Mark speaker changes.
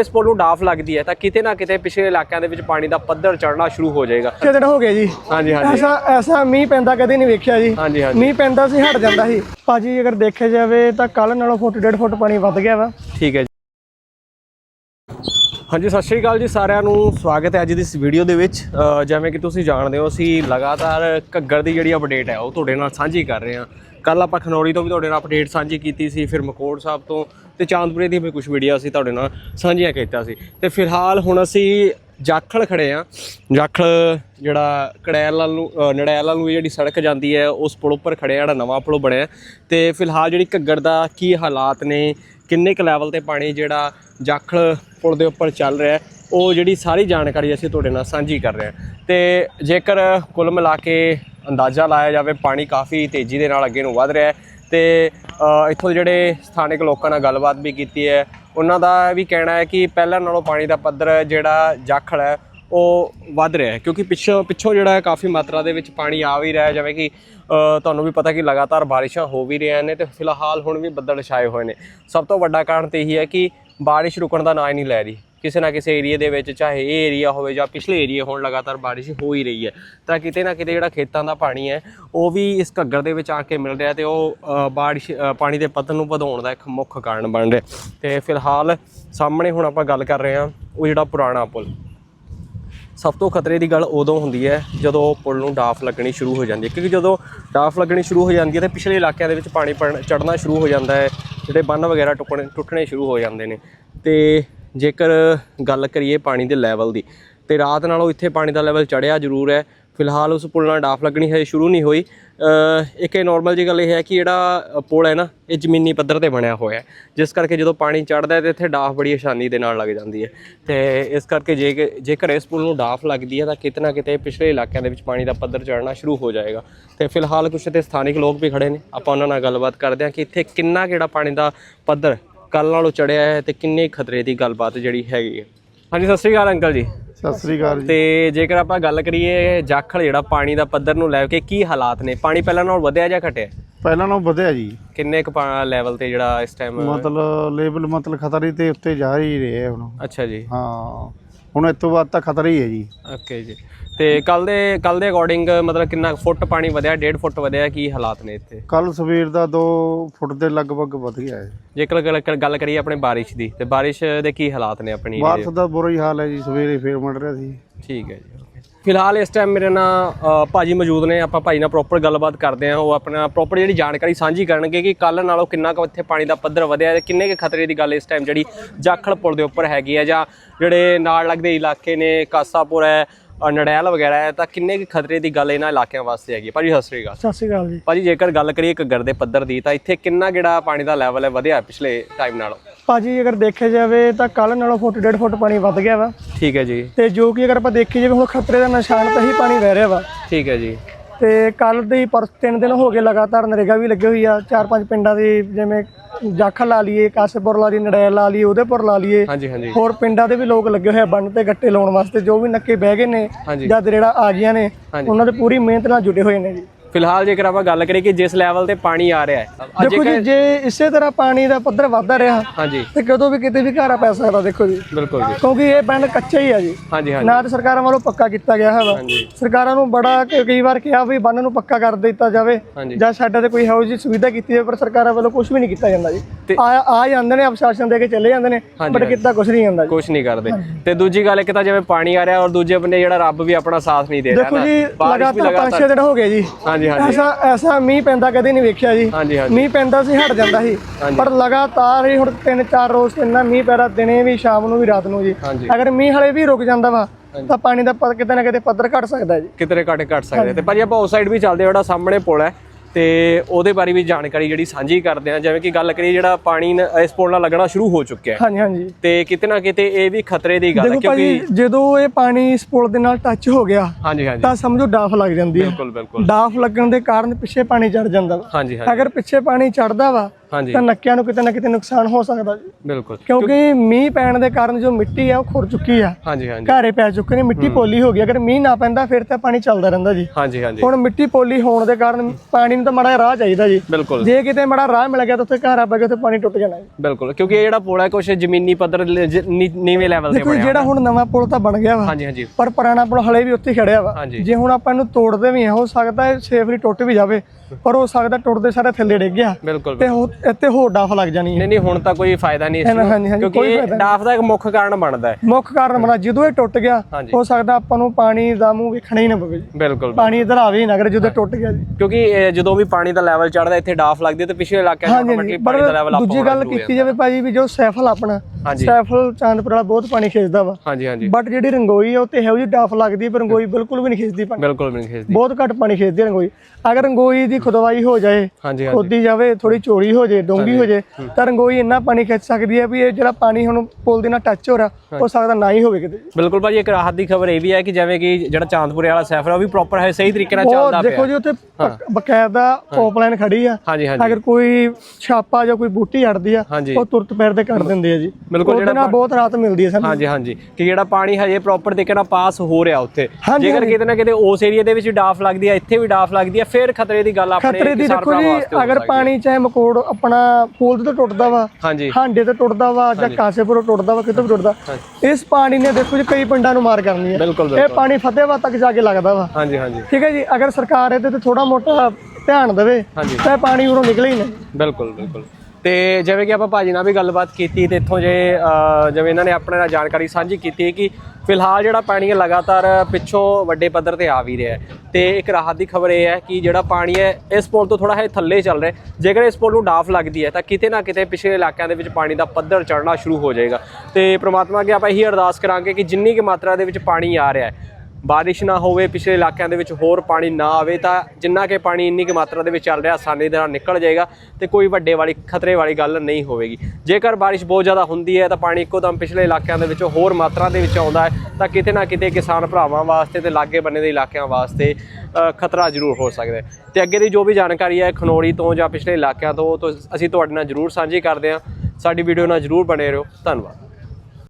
Speaker 1: ਇਸ ਪੁਲ ਨੂੰ ਡਾਫ ਲੱਗਦੀ ਹੈ ਤਾਂ ਕਿਤੇ ਨਾ ਕਿਤੇ ਪਿਛਲੇ ਇਲਾਕਿਆਂ ਦੇ ਵਿੱਚ ਪਾਣੀ ਦਾ ਪੱਧਰ ਚੜਨਾ ਸ਼ੁਰੂ ਹੋ ਜਾਏਗਾ।
Speaker 2: ਛੇ ਦਿਨ ਹੋ ਗਏ ਜੀ।
Speaker 1: ਹਾਂਜੀ ਹਾਂਜੀ।
Speaker 2: ਐਸਾ ਐਸਾ ਮੀਂਹ ਪੈਂਦਾ ਕਦੇ ਨਹੀਂ ਵੇਖਿਆ ਜੀ।
Speaker 1: ਹਾਂਜੀ ਹਾਂਜੀ।
Speaker 2: ਮੀਂਹ ਪੈਂਦਾ ਸੀ ਹਟ ਜਾਂਦਾ ਸੀ। ਭਾਜੀ ਅਗਰ ਦੇਖਿਆ ਜਾਵੇ ਤਾਂ ਕੱਲ ਨਾਲੋਂ ਫੁੱਟ ਡੇਢ ਫੁੱਟ ਪਾਣੀ ਵੱਧ ਗਿਆ ਵਾ।
Speaker 1: ਠੀਕ ਹੈ ਜੀ। ਹਾਂਜੀ ਸਤਿ ਸ਼੍ਰੀ ਅਕਾਲ ਜੀ ਸਾਰਿਆਂ ਨੂੰ। ਸਵਾਗਤ ਹੈ ਅੱਜ ਦੀ ਇਸ ਵੀਡੀਓ ਦੇ ਵਿੱਚ। ਜਿਵੇਂ ਕਿ ਤੁਸੀਂ ਜਾਣਦੇ ਹੋ ਅਸੀਂ ਲਗਾਤਾਰ ਘੱਗਰ ਦੀ ਜਿਹੜੀ ਅਪਡੇਟ ਹੈ ਉਹ ਤੁਹਾਡੇ ਨਾਲ ਸਾਂਝੀ ਕਰ ਰਹੇ ਹਾਂ। ਕੱਲ ਆਪਾਂ ਖਨੌਰੀ ਤੋਂ ਵੀ ਤੁਹਾਡੇ ਨਾਲ ਅਪਡੇਟ ਸਾਂਝੀ ਕੀਤੀ ਸੀ ਫਿਰ ਮਕੋੜ ਸਾਹਿਬ ਤੋਂ ਤੇ ਚਾਂਦਪੁਰੇ ਦੀ ਵੀ ਕੁਝ ਵੀਡੀਓ ਅਸੀਂ ਤੁਹਾਡੇ ਨਾਲ ਸਾਂਝੀਆਂ ਕੀਤਾ ਸੀ। ਤੇ ਫਿਲਹਾਲ ਹੁਣ ਅਸੀਂ ਜਾਖਲ ਖੜੇ ਆ। ਜਾਖਲ ਜਿਹੜਾ ਕੜੈਲ ਵੱਲ ਨੂੰ ਅ, ਨੜੈਲ ਵੱਲ ਨੂੰ ਜਿਹੜੀ ਸੜਕ ਜਾਂਦੀ ਹੈ ਉਸ ਪੁਲ ਉੱਪਰ ਖੜੇ ਆ ਜਿਹੜਾ ਨਵਾਂ ਪੁਲ ਬਣਿਆ। ਤੇ ਫਿਲਹਾਲ ਜਿਹੜੀ ਘੱਗਰ ਦਾ ਕੀ ਹਾਲਾਤ ਨੇ ਕਿੰਨੇ ਕੁ ਲੈਵਲ ਤੇ ਪਾਣੀ ਜਿਹੜਾ ਜਾਖਲ ਪੁਲ ਦੇ ਉੱਪਰ ਚੱਲ ਰਿਹਾ ਉਹ ਜਿਹੜੀ ਸਾਰੀ ਜਾਣਕਾਰੀ ਅਸੀਂ ਤੁਹਾਡੇ ਨਾਲ ਸਾਂਝੀ ਕਰ ਰਹੇ ਹਾਂ ਤੇ ਜੇਕਰ ਕੁੱਲ ਮਿਲਾ ਕੇ ਅੰਦਾਜ਼ਾ ਲਾਇਆ ਜਾਵੇ ਪਾਣੀ ਕਾਫੀ ਤੇਜ਼ੀ ਦੇ ਨਾਲ ਅੱਗੇ ਨੂੰ ਵਧ ਰਿਹਾ ਹੈ। ਤੇ ਇੱਥੋਂ ਜਿਹੜੇ ਸਥਾਨਕ ਲੋਕਾਂ ਨਾਲ ਗੱਲਬਾਤ ਵੀ ਕੀਤੀ ਹੈ। ਉਹਨਾਂ ਦਾ ਵੀ ਕਹਿਣਾ ਹੈ ਕਿ ਪਹਿਲਾਂ ਨਾਲੋਂ ਪਾਣੀ ਦਾ ਪੱਧਰ ਜਿਹੜਾ ਜਾਖੜ ਹੈ, ਉਹ ਵੱਧ ਰਿਹਾ ਹੈ। ਕਿਉਂਕਿ ਪਿੱਛੋਂ ਪਿੱਛੋਂ ਜਿਹੜਾ ਹੈ, ਕਾਫੀ ਮਾਤਰਾ ਦੇ ਵਿੱਚ ਪਾਣੀ ਆ ਵੀ ਰਿਹਾ ਹੈ। ਜਿਵੇਂ ਕਿ ਤੁਹਾਨੂੰ ਵੀ ਪਤਾ ਕਿ ਲਗਾਤਾਰ ਬਾਰਿਸ਼ਾਂ ਹੋ ਵੀ ਰਹੀਆਂ ਨੇ ਤੇ ਫਿਲਹਾਲ ਹੁਣ ਵੀ ਬੱਦਲ ਛਾਏ ਹੋਏ ਨੇ। ਸਭ ਤੋਂ ਵੱਡਾ ਕਾਰਨ ਤੇ ਇਹੀ ਹੈ ਕਿ ਬਾਰਿਸ਼ ਰੁਕਣ ਦਾ ਨਾਂ ਹੀ ਨਹੀਂ ਲੈ ਰਹੀ। ਕਿਸੇ ਨਾ ਕਿਸੇ ਏਰੀਆ ਦੇ ਵਿੱਚ, ਚਾਹੇ ਇਹ ਏਰੀਆ ਹੋਵੇ ਜਾਂ ਪਿਛਲੇ ਏਰੀਆ ਹੋਣ ਲਗਾਤਾਰ ਬਾਰਿਸ਼ ਹੋ ਹੀ ਰਹੀ ਹੈ, ਤਾਂ ਕਿਤੇ ਨਾ ਕਿਤੇ ਜਿਹੜਾ ਖੇਤਾਂ ਦਾ ਪਾਣੀ ਹੈ, ਉਹ ਵੀ ਇਸ ਘੱਗਰ ਦੇ ਵਿੱਚ ਆ ਕੇ ਮਿਲ ਰਿਹਾ ਤੇ ਉਹ ਬਾਰਿਸ਼ ਪਾਣੀ ਦੇ ਪੱਧਰ ਨੂੰ ਵਧਾਉਣ ਦਾ ਇੱਕ ਮੁੱਖ ਕਾਰਨ ਬਣ ਰਿਹਾ। ਤੇ ਫਿਲਹਾਲ ਸਾਹਮਣੇ ਹੁਣ ਆਪਾਂ ਗੱਲ ਕਰ ਰਹੇ ਹਾਂ, ਉਹ ਜਿਹੜਾ ਪੁਰਾਣਾ ਪੁਲ। ਸਭ ਤੋਂ ਖਤਰੇ ਦੀ ਗੱਲ ਉਦੋਂ ਹੁੰਦੀ ਹੈ ਜਦੋਂ ਪੁਲ ਨੂੰ ਡਾਫ ਲੱਗਣੀ ਸ਼ੁਰੂ ਹੋ ਜਾਂਦੀ ਹੈ, ਕਿਉਂਕਿ ਜਦੋਂ ਡਾਫ ਲੱਗਣੀ ਸ਼ੁਰੂ ਹੋ ਜਾਂਦੀ ਹੈ ਤੇ ਪਿਛਲੇ ਇਲਾਕਿਆਂ ਦੇ ਵਿੱਚ ਪਾਣੀ ਚੜਨਾ ਸ਼ੁਰੂ ਹੋ ਜਾਂਦਾ ਹੈ, ਜਿਹੜੇ ਬੰਨ ਵਗੈਰਾ ਟੁੱਟਣੇ ਟੁੱਟਣੇ ਸ਼ੁਰੂ ਹੋ ਜਾਂਦੇ ਨੇ। ਤੇ ਜੇਕਰ ਗੱਲ ਕਰੀਏ ਪਾਣੀ ਦੇ ਲੈਵਲ ਦੀ, ਤੇ ਰਾਤ ਨਾਲੋਂ ਇੱਥੇ ਪਾਣੀ ਦਾ ਲੈਵਲ ਚੜਿਆ ਜ਼ਰੂਰ ਹੈ। ਫਿਲਹਾਲ ਉਸ ਪੁਲ ਨਾਲ ਡਾਫ ਲੱਗਣੀ ਹੈ ਸ਼ੁਰੂ ਨਹੀਂ ਹੋਈ। ਇੱਕ ਇਹ ਨਾਰਮਲ ਜੀ ਗੱਲ ਇਹ ਹੈ ਕਿ ਜਿਹੜਾ ਪੁਲ ਹੈ ਨਾ, ਇਹ ਜ਼ਮੀਨੀ ਪੱਧਰ ਤੇ ਬਣਿਆ ਹੋਇਆ ਹੈ। ਜਿਸ ਕਰਕੇ ਜਦੋਂ ਪਾਣੀ ਚੜਦਾ ਹੈ ਤੇ ਇੱਥੇ ਡਾਫ ਬੜੀ ਆਸਾਨੀ ਦੇ ਨਾਲ ਲੱਗ ਜਾਂਦੀ ਹੈ। ਤੇ ਇਸ ਕਰਕੇ ਜੇ ਜੇਕਰ ਇਸ ਪੁਲ ਨੂੰ ਡਾਫ ਲੱਗਦੀ ਹੈ ਤਾਂ ਕਿਤੇ ਨਾ ਕਿਤੇ ਪਿਛਲੇ ਇਲਾਕਿਆਂ ਦੇ ਵਿੱਚ ਪਾਣੀ ਦਾ ਪੱਧਰ ਚੜਨਾ ਸ਼ੁਰੂ ਹੋ ਜਾਏਗਾ। ਤੇ ਫਿਲਹਾਲ ਕੁਝ ਤੇ ਸਥਾਨਿਕ ਲੋਕ ਵੀ ਖੜੇ ਨੇ। ਆਪਾਂ ਉਹਨਾਂ ਨਾਲ ਗੱਲਬਾਤ ਕਰਦੇ ਹਾਂ ਕਿ ਇੱਥੇ ਕਿੰਨਾ ਕਿਹੜਾ ਪਾਣੀ ਦਾ ਪੱਧਰ ਕੱਲ ਨਾਲੋਂ ਚੜਿਆ ਹੈ ਤੇ ਕਿੰਨੇ ਖਤਰੇ ਦੀ ਗੱਲਬਾਤ ਜਿਹੜੀ ਹੈਗੀ ਹੈ। ਹਾਂਜੀ ਸਤਿ ਸ਼੍ਰੀ ਅਕਾਲ ਅੰਕਲ ਜੀ।
Speaker 3: ਸਤਿ ਸ੍ਰੀ ਅਕਾਲ ਜੀ।
Speaker 1: ਤੇ ਜੇਕਰ ਆਪਾਂ ਗੱਲ ਕਰੀਏ ਜਾਖਲ ਜਿਹੜਾ ਪਾਣੀ ਦਾ ਪੱਧਰ ਨੂੰ ਲੈ ਕੇ ਕੀ ਹਾਲਾਤ ਨੇ? ਪਾਣੀ ਪਹਿਲਾਂ ਨਾਲੋਂ ਵਧਿਆ ਜਾਂ ਘਟਿਆ?
Speaker 3: ਪਹਿਲਾਂ ਨਾਲੋਂ ਵਧਿਆ ਜੀ।
Speaker 1: ਕਿੰਨੇ ਕੁ ਲੈਵਲ ਤੇ ਜਿਹੜਾ ਇਸ ਟਾਈਮ
Speaker 3: ਮਤਲਬ ਲੈਵਲ ਮਤਲਬ ਖਤਰੇ ਤੇ ਉੱਤੇ ਜਾ ਹੀ ਰਿਹਾ ਹੁਣ।
Speaker 1: ਅੱਛਾ ਜੀ।
Speaker 3: ਹਾਂ। ਹੁਣ ਇਸ ਤੋਂ ਬਾਅਦ ਤਾਂ ਖਤਰਾ ਹੀ ਹੈ ਜੀ।
Speaker 1: ਓਕੇ ਜੀ। ਤੇ ਕੱਲ ਦੇ ਕੱਲ ਦੇ ਅਕੋਰਡਿੰਗ ਮਤਲਬ ਕਿੰਨਾ ਫੁੱਟ ਪਾਣੀ ਵਧਿਆ 1.5 ਫੁੱਟ ਵਧਿਆ ਕੀ ਹਾਲਾਤ ਨੇ ਇੱਥੇ?
Speaker 3: ਕੱਲ ਸਵੇਰ ਦਾ 2 ਫੁੱਟ ਦੇ ਲਗਭਗ ਵਧ ਗਿਆ ਹੈ।
Speaker 1: ਜੇਕਰ ਗੱਲ ਗੱਲ ਕਰੀਏ ਆਪਣੇ ਬਾਰਿਸ਼ ਦੀ ਤੇ ਬਾਰਿਸ਼ ਦੇ ਕੀ ਹਾਲਾਤ ਨੇ ਆਪਣੀ?
Speaker 3: ਬਾਰਿਸ਼ ਦਾ ਬੁਰਾ ਹੀ ਹਾਲ ਹੈ ਜੀ ਸਵੇਰੇ ਫੇਰ ਮੜ ਰਿਹਾ ਸੀ।
Speaker 1: ਠੀਕ ਹੈ ਜੀ। ਫਿਲਹਾਲ ਇਸ ਟਾਈਮ ਮੇਰੇ ਨਾਲ ਭਾਜੀ ਮੌਜੂਦ ਨੇ। ਆਪਾਂ ਭਾਜੀ ਨਾਲ ਪ੍ਰੋਪਰ ਗੱਲਬਾਤ ਕਰਦੇ ਹਾਂ। ਉਹ ਆਪਣਾ ਪ੍ਰੋਪਰ ਜਿਹੜੀ ਜਾਣਕਾਰੀ ਸਾਂਝੀ ਕਰਨਗੇ ਕਿ ਕੱਲ ਨਾਲੋਂ ਕਿੰਨਾ ਕੁ ਇੱਥੇ ਪਾਣੀ ਦਾ ਪੱਧਰ ਵਧਿਆ ਤੇ ਕਿੰਨੇ ਕੁ ਖਤਰੇ ਦੀ ਗੱਲ ਇਸ ਟਾਈਮ ਜਿਹੜੀ ਜਾਖਲ ਪੁਲ ਦੇ ਉੱਪਰ ਹੈਗੀ ਹੈ ਜਾਂ ਜਿਹੜੇ ਨਾਲ ਲੱਗਦੇ ਇਲਾਕੇ ਨੇ ਕਾਸਾਪੁਰ ਹੈ ਨੜੈਲ ਵਗੈਰਾ ਹੈ ਤਾਂ ਕਿੰਨੇ ਕੁ ਖਤਰੇ ਦੀ ਗੱਲ ਇਹਨਾਂ ਇਲਾਕਿਆਂ ਵਾਸਤੇ ਹੈਗੀ ਹੈ? ਭਾਜੀ ਸਤਿ ਸ੍ਰੀ ਅਕਾਲ।
Speaker 2: ਸਤਿ ਸ਼੍ਰੀ ਅਕਾਲ ਜੀ।
Speaker 1: ਭਾਜੀ ਜੇਕਰ ਗੱਲ ਕਰੀਏ ਘੱਗਰ ਦੇ ਪੱਧਰ ਦੀ ਤਾਂ ਇੱਥੇ ਕਿੰਨਾ ਜਿਹੜਾ ਪਾਣੀ ਦਾ ਲੈਵਲ ਹੈ ਵਧਿਆ ਪਿਛਲੇ ਟਾਈਮ ਨਾਲੋਂ?
Speaker 2: ਭਾਜੀ ਅਗਰ ਦੇਖਿਆ ਜਾਵੇ ਤਾਂ ਕੱਲ ਨਾਲੋਂ ਫੁੱਟ ਡੇਢ ਫੁੱਟ ਪਾਣੀ ਵੱਧ ਗਿਆ ਵਾ।
Speaker 1: ਠੀਕ ਹੈ ਜੀ।
Speaker 2: ਤੇ ਜੋ ਕਿ ਅਗਰ ਆਪਾਂ ਦੇਖੀਏ ਜਾਵੇ ਹੁਣ ਖਤਰੇ ਦਾ ਨਿਸ਼ਾਨ ਤਾਂ ਹੀ ਪਾਣੀ ਵਹਿ ਰਿਹਾ ਵਾ।
Speaker 1: ਠੀਕ ਹੈ ਜੀ।
Speaker 2: ਤੇ ਕੱਲ ਦੇ ਪਰ ਤਿੰਨ ਦਿਨ ਹੋ ਗਏ ਲਗਾਤਾਰ ਨਰੇਗਾ ਵੀ ਲੱਗੇ ਹੋਈ ਆ। ਚਾਰ ਪੰਜ ਪਿੰਡਾਂ ਦੀ ਜਿਵੇਂ ਜਾਖਲ ਲਾ ਲਈਏ ਕਾਸੇਪੁਰ ਲਾ ਲਈਏ ਨੜੈਲ ਲਾ ਲਈਏ ਉਹਦੇਪੁਰ ਲਾ ਲਈਏ।
Speaker 1: ਹਾਂਜੀ ਹਾਂਜੀ।
Speaker 2: ਹੋਰ ਪਿੰਡਾਂ ਦੇ ਵੀ ਲੋਕ ਲੱਗੇ ਹੋਏ ਆ ਬੰਨ ਤੇ ਗੱਟੇ ਲਾਉਣ ਵਾਸਤੇ ਜੋ ਵੀ ਨੱਕੇ ਬਹਿ ਗਏ ਨੇ ਜਾਂ ਦਰੇੜਾ ਆ ਗਈਆਂ ਨੇ। ਉਹਨਾਂ ਦੇ ਪੂਰੀ ਮਿਹਨਤ ਨਾਲ ਜੁੜੇ ਹੋਏ ਨੇ ਜੀ।
Speaker 1: ਫਿਲਹਾਲ ਜੇਕਰ ਆਪਾਂ ਗੱਲ ਕਰੀਏ ਕਿ ਜਿਸ ਲੈਵਲ ਤੇ ਪਾਣੀ ਆ ਰਿਹਾ ਹੈ
Speaker 2: ਦੇਖੋ ਜੀ ਜੇ ਇਸੇ ਤਰ੍ਹਾਂ ਪਾਣੀ ਦਾ ਪੱਧਰ ਵੱਧਦਾ ਰਿਹਾ
Speaker 1: ਹਾਂਜੀ।
Speaker 2: ਤੇ ਕਦੋਂ ਵੀ ਕਿਤੇ ਵੀ ਘਾਰਾ ਪੈ ਸਕਦਾ ਦੇਖੋ ਜੀ।
Speaker 1: ਬਿਲਕੁਲ ਜੀ।
Speaker 2: ਕਿਉਂਕਿ ਇਹ ਪਿੰਡ ਕੱਚਾ ਹੀ ਆ ਜੀ।
Speaker 1: ਹਾਂਜੀ ਹਾਂਜੀ।
Speaker 2: ਨਾ ਤੇ ਸਰਕਾਰਾਂ ਵੱਲੋਂ ਪੱਕਾ ਕੀਤਾ ਗਿਆ ਹੈ ਸਰਕਾਰਾਂ ਨੂੰ ਬੜਾ ਕਈ ਵਾਰ ਕਿਹਾ ਵੀ ਬੰਨ ਨੂੰ ਪੱਕਾ ਕਰ ਦਿੱਤਾ ਜਾਵੇ ਜਾਂ ਸਾਡੇ ਤੇ ਕੋਈ ਇਹੋ ਜਿਹੀ ਸੁਵਿਧਾ ਕੀਤੀ ਜਾਵੇ ਪਰ ਸਰਕਾਰਾਂ ਵੱਲੋਂ ਕੁਝ ਵੀ ਨਹੀਂ ਕੀਤਾ ਜਾਂਦਾ ਜੀ। ਆ ਆ ਜਾਂਦੇ ਨੇ ਅਪਸ਼ਾਸਨ ਦੇ ਕੇ ਚਲੇ ਜਾਂਦੇ ਨੇ ਬਟ ਕੀਤਾ ਕੁਝ ਨਹੀਂ ਜਾਂਦਾ ਜੀ।
Speaker 1: ਕੁਝ ਨਹੀਂ ਕਰਦੇ। ਤੇ ਦੂਜੀ ਗੱਲ ਇੱਕ ਤਾਂ ਜਿਵੇਂ ਪਾਣੀ ਆ ਰਿਹਾ ਔਰ ਦੂਜੇ ਬੰਨੇ ਜਿਹੜਾ ਰੱਬ ਵੀ ਆਪਣਾ ਸਾਥ ਨਹੀਂ ਦੇ ਰਿਹਾ
Speaker 2: ਦੇਖੋ ਜੀ ਲਗਾਤਾਰ 5-6 ਦਿਨ ਹੋ ਗਏ ਜੀ।
Speaker 1: ਹਾਂਜੀ ਹਾਂਜੀ।
Speaker 2: ਐਸਾ ਐਸਾ ਮੀਂਹ ਪੈਂਦਾ ਕਦੇ ਨਹੀਂ ਵੇਖਿਆ ਜੀ।
Speaker 1: ਹਾਂਜੀ ਹਾਂਜੀ।
Speaker 2: ਮੀਂਹ ਪੈਂਦਾ ਸੀ ਹਟ ਜਾਂਦਾ ਸੀ। ਪਰ ਲਗਾਤਾਰ ਹੀ ਹੁਣ 3-4 ਰੋਜ਼ ਇੰਨਾ ਮੀਂਹ ਪੈ ਰਿਹਾ ਦਿਨੇ ਵੀ ਸ਼ਾਮ ਨੂੰ ਵੀ ਰਾਤ ਨੂੰ ਜੀ। ਅਗਰ ਮੀਂਹ ਹਲੇ ਵੀ ਰੁਕ ਜਾਂਦਾ ਵਾ ਤਾਂ ਪਾਣੀ ਦਾ ਕਿਤੇ ਨਾ ਕਿਤੇ ਪੱਧਰ ਘਟ ਸਕਦਾ ਜੀ।
Speaker 1: ਕਿਤਨੇ ਘੱਟ ਘੱਟ ਸਕਦੇ। ਤੇ ਭਾਜੀ ਆਪਾਂ ਉਸ ਸਾਈਡ ਵੀ ਚੱਲਦੇ ਹਾਂ, ਜਿਹੜਾ ਸਾਹਮਣੇ ਪੁਲ ਹੈ। ਤੇ ਉਹਦੇ ਬਾਰੇ ਵੀ ਜਾਣਕਾਰੀ ਜਿਹੜੀ ਸਾਂਝੀ ਕਰਦੇ ਆ ਜਿਵੇਂ ਕਿ ਗੱਲ ਕਰੀਏ ਜਿਹੜਾ ਪਾਣੀ ਇਸ ਪੁਲ ਨਾਲ ਲੱਗਣਾ ਸ਼ੁਰੂ ਹੋ ਚੁੱਕਿਆ ਹੈ।
Speaker 2: ਹਾਂਜੀ ਹਾਂਜੀ।
Speaker 1: ਤੇ ਕਿਤੇ ਨਾ ਕਿਤੇ ਇਹ ਵੀ ਖਤਰੇ ਦੀ ਗੱਲ ਹੈ ਕਿਉਂਕਿ
Speaker 2: ਜਦੋਂ ਇਹ ਪਾਣੀ ਇਸ ਪੁਲ ਦੇ ਨਾਲ ਟੱਚ ਹੋ ਗਿਆ
Speaker 1: ਹਾਂਜੀ ਹਾਂਜੀ।
Speaker 2: ਤਾਂ ਸਮਝੋ ਡਾਫ ਲੱਗ ਜਾਂਦੀ ਹੈ।
Speaker 1: ਬਿਲਕੁਲ ਬਿਲਕੁਲ।
Speaker 2: ਡਾਫ ਲੱਗਣ ਦੇ ਕਾਰਨ ਪਿੱਛੇ ਪਾਣੀ ਚੜ ਜਾਂਦਾ
Speaker 1: ਹਾਂਜੀ ਹਾਂਜੀ।
Speaker 2: ਅਗਰ ਪਿੱਛੇ ਪਾਣੀ ਚੜਦਾ ਵਾ ਤਾਂ ਨੱਕਿਆਂ ਨੂੰ ਕਿਤੇ ਨਾ ਕਿਤੇ ਨੁਕਸਾਨ ਹੋ ਸਕਦਾ ਜੀ।
Speaker 1: ਬਿਲਕੁਲ।
Speaker 2: ਕਿਉਂਕਿ ਮੀਂਹ ਪੈਣ ਦੇ ਕਾਰਨ ਜੋ ਮਿੱਟੀ ਆ ਉਹ ਖੁਰ ਚੁੱਕੀ ਆ।
Speaker 1: ਹਾਂਜੀ ਹਾਂਜੀ।
Speaker 2: ਘਾਰੇ ਪੈ ਚੁੱਕੇ ਨੇ ਮਿੱਟੀ ਪੋਲੀ ਹੋ ਗਈ। ਅਗਰ ਮੀਂਹ ਨਾ ਪੈਂਦਾ ਫਿਰ ਤਾਂ ਪਾਣੀ ਚੱਲਦਾ ਰਹਿੰਦਾ ਜੀ।
Speaker 1: ਹਾਂਜੀ ਹਾਂਜੀ।
Speaker 2: ਹੁਣ ਮਿੱਟੀ ਪੋਲੀ ਹੋਣ ਦੇ ਕਾਰਨ ਪਾਣੀ ਨੂੰ ਤਾਂ ਮਾੜਾ ਰਾਹ ਚਾਹੀਦਾ ਜੀ।
Speaker 1: ਬਿਲਕੁਲ।
Speaker 2: ਜੇ ਕਿਤੇ ਮਾੜਾ ਰਾਹ ਮਿਲ ਗਿਆ ਤਾਂ ਉੱਥੇ ਘਰ ਆ ਪੈ ਗਿਆ ਉੱਥੇ ਪਾਣੀ ਟੁੱਟ ਜਾਣਾ ਜੀ।
Speaker 1: ਬਿਲਕੁਲ। ਕਿਉਂਕਿ ਇਹ ਜਿਹੜਾ ਪੁਲ ਹੈ ਕੁਝ ਜ਼ਮੀਨੀ ਪੱਧਰ ਨੀਵੇਂ ਲੈਵਲ ਤੇ ਬਣਿਆ
Speaker 2: ਜਿਹੜਾ ਹੁਣ ਨਵਾਂ ਪੁਲ ਤਾਂ ਬਣ ਗਿਆ ਵਾ।
Speaker 1: ਹਾਂਜੀ ਹਾਂਜੀ।
Speaker 2: ਪਰ ਪੁਰਾਣਾ ਪੁਲ ਹਲੇ ਵੀ ਉੱਥੇ ਖੜਿਆ ਵਾ। ਜੇ ਹੁਣ ਆਪਾਂ ਇਹਨੂੰ ਤੋੜਦੇ ਵੀ ਆ ਹੋ ਸਕਦਾ ਹੈ ਸੇਫਲੀ ਟੁੱਟ ਵੀ ਜਾਵੇ। ਪਰ ਹੋ ਸਕਦਾ ਟੁੱਟਦੇ ਸਾਰੇ ਥੱਲੇ ਡਿੱਗ ਗਿਆ।
Speaker 1: ਬਿਲਕੁਲ
Speaker 2: ਤੇ ਹੋ ਇੱਥੇ ਹੋਰ ਡਾਫ ਲੱਗ ਜਾਣੀ ਹੈ।
Speaker 1: ਨਹੀਂ ਨਹੀਂ ਹੁਣ ਤਾਂ ਕੋਈ ਫਾਇਦਾ ਨਹੀਂ ਇਸ
Speaker 2: ਹਾਂਜੀ,
Speaker 1: ਨੂੰ
Speaker 2: ਹਾਂਜੀ,
Speaker 1: ਕਿਉਂਕਿ
Speaker 2: ਕੋਈ
Speaker 1: ਇਹ
Speaker 2: ਫਾਇਦਾ ਨਹੀਂ।
Speaker 1: ਡਾਫ ਦਾ ਇੱਕ ਮੁੱਖ ਕਾਰਨ ਬਣਦਾ ਹੈ।
Speaker 2: ਮੁੱਖ ਕਾਰਨ ਬਣਾ ਜਦੋਂ ਇਹ ਟੁੱਟ ਗਿਆ
Speaker 1: ਹਾਂਜੀ।
Speaker 2: ਹੋ ਸਕਦਾ ਆਪਾਂ ਨੂੰ ਪਾਣੀ ਦਾ ਮੂੰਹ ਵੇਖਣਾ ਹੀ ਨਾ ਪਵੇ। ਜੀ
Speaker 1: ਬਿਲਕੁਲ।
Speaker 2: ਪਾਣੀ ਇਧਰ ਆਵੇ ਹੀ ਨਾ ਅਗਰ ਜਦੋਂ ਟੁੱਟ ਗਿਆ ਜੀ।
Speaker 1: ਕਿਉਂਕਿ ਇਹ ਜਦੋਂ ਵੀ ਪਾਣੀ ਦਾ ਲੈਵਲ ਚੜਦਾ ਇੱਥੇ ਡਾਫ ਲੱਗਦੀ ਹੈ ਤੇ ਪਿਛਲੇ ਇਲਾਕਿਆਂ 'ਚ
Speaker 2: ਹਾਂਜੀ
Speaker 1: ਆਟੋਮੈਟਿਕਲੀ
Speaker 2: ਹਾਂਜੀ
Speaker 1: ਪਾਣੀ ਦਾ ਲੈਵਲ
Speaker 2: ਪਰ
Speaker 1: ਅਪ
Speaker 2: ਦੂਜੀ ਗੱਲ ਕੀਤੀ ਜਾਵੇ ਭਾਜੀ ਵੀ ਜੋ ਸੈਫਲ ਆਪਣਾ
Speaker 1: ਹਾਂਜੀ।
Speaker 2: ਸੈਫਲ ਚਾਂਦਪੁਰ ਵਾਲਾ ਬਹੁਤ ਪਾਣੀ ਖਿੱਚਦਾ ਵਾ।
Speaker 1: ਹਾਂਜੀ ਹਾਂਜੀ।
Speaker 2: ਬਟ ਜਿਹੜੀ ਰੰਗੋਈ ਆ ਉਹ ਤੇ ਜਿਹੀ ਡਾਫ ਲੱਗਦੀ ਹੈ, ਪਰ ਰੰਗੋਈ ਬਿਲਕੁਲ ਵੀ ਨਹੀਂ ਖਿੱਚਦੀ ਪਾਣੀ।
Speaker 1: ਬਿਲਕੁਲ ਵੀ ਨਹੀਂ ਖਿੱਚਦੀ।
Speaker 2: ਬਹੁਤ ਘੱਟ ਪਾਣੀ ਖਿੱਚਦੀ ਹੈ ਰੰਗੋਈ। ਅਗਰ ਰੰਗੋਈ ਦੀ ਖੁਦਵਾਈ ਹੋ ਜਾਏ ਖੋਦੀ ਜਾਵੇ ਥੋੜੀ ਚੋੜੀ ਹੋ ਜਾਏ ਡੋਂਗੀ ਹੋ ਜਾਏ ਤਾਂ ਰੰਗੋਈ ਇੰਨਾ ਪਾਣੀ ਖਿੱਚ ਸਕਦੀ ਹੈ ਵੀ ਇਹ ਜਿਹੜਾ ਪਾਣੀ ਹੁਣ ਪੁਲ ਦੇ ਨਾਲ ਟੱਚ ਹੋ ਰਿਹਾ ਹੋ ਸਕਦਾ ਨਾ ਹੀ ਹੋਵੇ ਕਿਤੇ।
Speaker 1: ਬਿਲਕੁਲ ਭਾਜੀ ਇੱਕ ਰਾਹਤ ਦੀ ਖਬਰ ਇਹ ਵੀ ਹੈ ਕਿ ਜਿਵੇਂ ਕਿ ਜਿਹੜਾ ਚਾਂਦਪੁਰੇ ਵਾਲਾ ਸੈਫਰ ਉਹ ਵੀ ਪ੍ਰੋਪਰ ਹੈ ਸਹੀ ਤਰੀਕੇ ਨਾਲ
Speaker 2: ਉਹ
Speaker 1: ਚੱਲਦਾ
Speaker 2: ਦੇਖੋ
Speaker 1: ਪਿਆ
Speaker 2: ਜੀ ਉੱਥੇ ਬਕਾਇਦਾ ਪਾਈਪਲਾਈਨ ਖੜੀ ਆ। ਅਗਰ ਕੋਈ ਛਾਪਾ ਜਾਂ ਕੋਈ ਬੂਟੀ ਅੜਦੀ ਆ। ਉਹ ਤੁਰਤ ਪੈਰ ਤੇ ਕੱਢ ਦਿੰਦੇ ਆ ਜੀ।
Speaker 1: ਬਿਲਕੁਲ
Speaker 2: ਉਹਦੇ ਨਾਲ ਬਹੁਤ ਰਾਹਤ ਮਿਲਦੀ ਹੈ ਸਾਨੂੰ।
Speaker 1: ਹਾਂਜੀ ਹਾਂਜੀ। ਕਿ ਜਿਹੜਾ ਪਾਣੀ ਹਜੇ ਪ੍ਰੋਪਰ ਤਰੀਕੇ ਨਾਲ ਪਾਸ ਹੋ ਰਿਹਾ ਉੱਥੇ। ਜੇਕਰ। ਕਿਤੇ ਨਾ ਕਿਤੇ ਉਸ ਏਰੀਆ ਦੇ ਵਿੱਚ ਡਾਫ ਲੱਗਦੀ ਹੈ ਇੱਥੇ ਵੀ ਡਾਫ ਲੱਗਦੀ ਹੈ ਫਿਰ ਖਤਰੇ ਦੀ ਗੱਲ ਆਪਣੇ
Speaker 2: ਖਤਰੇ ਦੀ ਦੇਖੋ ਜੀ ਅਗਰ। ਪਾਣੀ ਚਾਹੇ ਮਕੋੜ ਆਪਣਾ ਪੁਲ ਤੇ ਟੁੱਟਦਾ ਵਾ
Speaker 1: ਹਾਂਜੀ।
Speaker 2: ਹਾਂਡੇ ਤੇ ਟੁੱਟਦਾ ਵਾ ਜਾਂ ਕਾਸੇਪੁਰੋਂ ਟੁੱਟਦਾ ਵਾ ਕਿਤੋਂ ਵੀ ਟੁੱਟਦਾ ਇਸ ਪਾਣੀ ਨੇ ਦੇਖੋ ਜੀ ਕਈ ਪਿੰਡਾਂ ਨੂੰ ਮਾਰ ਕਰਨੀ ਹੈ
Speaker 1: ਬਿਲਕੁਲ
Speaker 2: ਇਹ ਪਾਣੀ ਫਤਿਹਵਾਦ ਤੱਕ ਜਾ ਕੇ ਲੱਗਦਾ ਵਾ।
Speaker 1: ਹਾਂਜੀ ਹਾਂਜੀ।
Speaker 2: ਠੀਕ ਹੈ ਜੀ ਅਗਰ ਸਰਕਾਰ ਇਹਦੇ ਤੇ ਥੋੜਾ ਮੋਟਾ ਧਿਆਨ ਦੇਵੇ। ਤਾਂ ਪਾਣੀ ਉਰੋਂ ਨਿਕਲੇ ਹੀ ਨਹੀਂ।
Speaker 1: ਬਿਲਕੁਲ ਬਿਲਕੁਲ। ਤੇ ਜਿਵੇਂ ਕਿ ਆਪਾਂ ਭਾਜੀ ਨਾਲ ਵੀ ਗੱਲਬਾਤ ਕੀਤੀ ਤੇ ਇੱਥੋਂ ਜੇ ਜਿਵੇਂ ਇਹਨਾਂ ਨੇ ਆਪਣੇ ਨਾਲ ਜਾਣਕਾਰੀ ਸਾਂਝੀ ਕੀਤੀ ਕਿ ਫਿਲਹਾਲ ਜਿਹੜਾ ਪਾਣੀ ਹੈ ਲਗਾਤਾਰ ਪਿੱਛੋਂ ਵੱਡੇ ਪੱਧਰ ਤੇ ਆ ਵੀ ਰਿਹਾ ਹੈ। ਤੇ ਇੱਕ ਰਾਹਤ ਦੀ ਖਬਰ ਇਹ ਹੈ ਕਿ ਜਿਹੜਾ ਪਾਣੀ ਹੈ, ਇਸ ਪੁਲ ਤੋਂ ਥੋੜਾ ਹੈ ਥੱਲੇ ਚੱਲ ਰਿਹਾ ਜੇਕਰ ਇਸ ਪੁਲ ਨੂੰ ਡਾਫ ਲੱਗਦੀ ਹੈ ਤਾਂ ਕਿਤੇ ਨਾ ਕਿਤੇ ਪਿਛਲੇ ਇਲਾਕਿਆਂ ਦੇ ਵਿੱਚ ਪਾਣੀ ਦਾ ਪੱਧਰ ਚੜਨਾ ਸ਼ੁਰੂ ਹੋ ਜਾਏਗਾ। ਤੇ ਪ੍ਰਮਾਤਮਾ ਅੱਗੇ ਆਪਾਂ ਇਹੀ ਅਰਦਾਸ ਕਰਾਂਗੇ ਕਿ ਜਿੰਨੀ ਕਿ ਮਾਤਰਾ ਦੇ ਵਿੱਚ ਪਾਣੀ ਆ ਰਿਹਾ ਹੈ ਬਾਰਿਸ਼ ਨਾ ਹੋਵੇ, ਪਿਛਲੇ ਇਲਾਕਿਆਂ ਦੇ ਵਿੱਚ ਹੋਰ ਪਾਣੀ ਨਾ ਆਵੇ, ਤਾਂ ਜਿੰਨਾ ਕਿ ਪਾਣੀ ਇੰਨੀ ਕਿ ਮਾਤਰਾ ਦੇ ਵਿੱਚ ਚੱਲ ਰਿਹਾ, ਆਸਾਨੀ ਦੇ ਨਾਲ ਨਿਕਲ ਜਾਏਗਾ ਤੇ ਕੋਈ ਵੱਡੇ ਵਾਲੀ, ਖਤਰੇ ਵਾਲੀ ਗੱਲ ਨਹੀਂ ਹੋਵੇਗੀ। ਜੇਕਰ ਬਾਰਿਸ਼ ਬਹੁਤ ਜ਼ਿਆਦਾ ਹੁੰਦੀ ਹੈ, ਤਾਂ ਪਾਣੀ ਇੱਕੋਦਮ ਪਿਛਲੇ ਇਲਾਕਿਆਂ ਦੇ ਵਿੱਚ ਹੋਰ ਮਾਤਰਾ ਦੇ ਵਿੱਚ ਆਉਂਦਾ ਹੈ, ਤਾਂ ਕਿਤੇ ਨਾ ਕਿਤੇ ਕਿਸਾਨ ਭਰਾਵਾਂ ਵਾਸਤੇ ਤੇ ਲਾਗੇ ਬੰਨੇ ਦੇ ਇਲਾਕਿਆਂ ਵਾਸਤੇ ਖਤਰਾ ਜ਼ਰੂਰ ਹੋ ਸਕਦਾ ਹੈ। ਤੇ ਅੱਗੇ ਦੀ ਜੋ ਵੀ ਜਾਣਕਾਰੀ ਹੈ, ਖਨੋਰੀ ਤੋਂ ਜਾਂ ਪਿਛਲੇ ਇਲਾਕਿਆਂ ਤੋਂ ਅਸੀਂ ਤੁਹਾਡੇ ਨਾਲ ਜ਼ਰੂਰ ਸਾਂਝੀ ਕਰਦੇ ਹਾਂ। ਸਾਡੀ ਵੀਡੀਓ ਨਾਲ ਜ਼ਰੂਰ ਬਣੇ ਰਹੋ। ਧੰਨਵਾਦ।